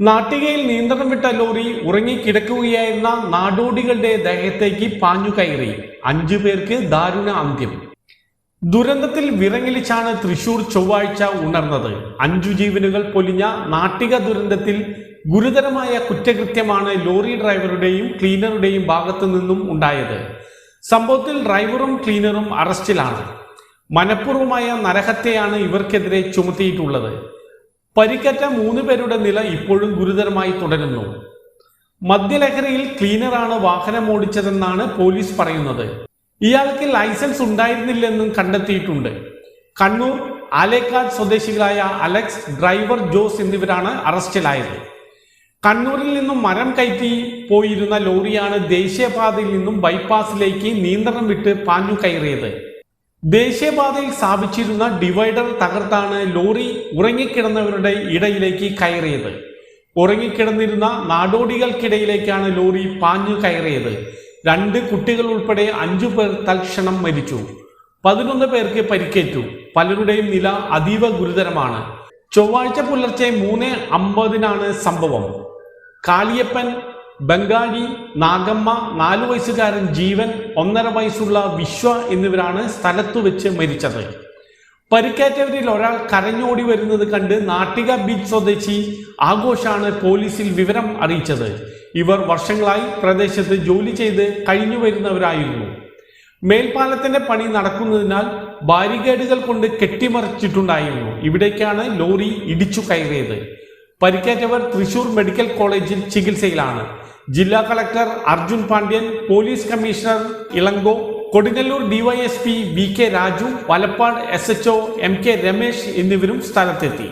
നാട്ടികയിൽ നിയന്ത്രണം വിട്ട ലോറി ഉറങ്ങിക്കിടക്കുകയായിരുന്ന നാടോടികളുടെ ദേഹത്തേക്ക് പാഞ്ഞു കയറി. അഞ്ചു പേർക്ക് ദാരുണ അന്ത്യം. ദുരന്തത്തിൽ വിറങ്ങലിച്ചാണ് തൃശൂർ ചൊവ്വാഴ്ച ഉണർന്നത്. അഞ്ചു ജീവനുകൾ പൊലിഞ്ഞ നാട്ടിക ദുരന്തത്തിൽ ഗുരുതരമായ കുറ്റകൃത്യമാണ് ലോറി ഡ്രൈവറുടെയും ക്ലീനറുടെയും ഭാഗത്തു നിന്നും ഉണ്ടായത്. സംഭവത്തിൽ ഡ്രൈവറും ക്ലീനറും അറസ്റ്റിലാണ്. മനഃപൂർവമായ നരഹത്യയാണ് ഇവർക്കെതിരെ ചുമത്തിയിട്ടുള്ളത്. പരിക്കേറ്റ മൂന്ന് പേരുടെ നില ഇപ്പോഴും ഗുരുതരമായി തുടരുന്നു. മദ്യലഹരിയിൽ ക്ലീനറാണ് വാഹനം ഓടിച്ചതെന്നാണ് പോലീസ് പറയുന്നത്. ഇയാൾക്ക് ലൈസൻസ് ഉണ്ടായിരുന്നില്ലെന്നും കണ്ടെത്തിയിട്ടുണ്ട്. കണ്ണൂർ ആലേക്കാട് സ്വദേശികളായ അലക്സ് ഡ്രൈവർ ജോസ് എന്നിവരാണ് അറസ്റ്റിലായത്. കണ്ണൂരിൽ നിന്നും മരം കയറ്റി പോയിരുന്ന ലോറിയാണ് ദേശീയപാതയിൽ നിന്നും ബൈപ്പാസിലേക്ക് നിയന്ത്രണം വിട്ട് പാഞ്ഞു കയറിയത്. ദേശീയപാതയിൽ സ്ഥാപിച്ചിരുന്ന ഡിവൈഡർ തകർത്താണ് ലോറി ഉറങ്ങിക്കിടന്നവരുടെ ഇടയിലേക്ക് കയറിയത്. ഉറങ്ങിക്കിടന്നിരുന്ന നാടോടികൾക്കിടയിലേക്കാണ് ലോറി പാഞ്ഞു കയറിയത്. രണ്ട് കുട്ടികൾ ഉൾപ്പെടെ അഞ്ചു പേർ തൽക്ഷണം മരിച്ചു. പതിനൊന്ന് പേർക്ക് പരിക്കേറ്റു. പലരുടെയും നില അതീവ ഗുരുതരമാണ്. ചൊവ്വാഴ്ച പുലർച്ചെ മൂന്ന് അമ്പതിനാണ് സംഭവം. കാളിയപ്പൻ ബംഗാളി നാഗമ്മ നാലു വയസ്സുകാരൻ ജീവൻ ഒന്നര വയസ്സുള്ള വിശ്വ എന്നിവരാണ് സ്ഥലത്തു വെച്ച് മരിച്ചത്. പരിക്കേറ്റവരിൽ ഒരാൾ കരഞ്ഞോടി വരുന്നത് കണ്ട് നാട്ടിക ബീച്ച് സ്വദേശി ആഘോഷാണ് പോലീസിൽ വിവരം അറിയിച്ചത്. ഇവർ വർഷങ്ങളായി പ്രദേശത്ത് ജോലി ചെയ്ത് കഴിഞ്ഞു വരുന്നവരായിരുന്നു. മേൽപ്പാലത്തിന്റെ പണി നടക്കുന്നതിനാൽ ബാരിക്കേഡുകൾ കൊണ്ട് കെട്ടിമറിച്ചിട്ടുണ്ടായിരുന്നു. ഇവിടേക്കാണ് ലോറി ഇടിച്ചു കയറിയത്. പരിക്കേറ്റവർ തൃശൂർ മെഡിക്കൽ കോളേജിൽ ചികിത്സയിലാണ്. ജില്ലാ collector Arjun Pandian police commissioner Ilango Kodungallur DYSP V K Raju Valappad S H M K Ramesh എന്നിവരും സ്ഥലത്തെത്തി.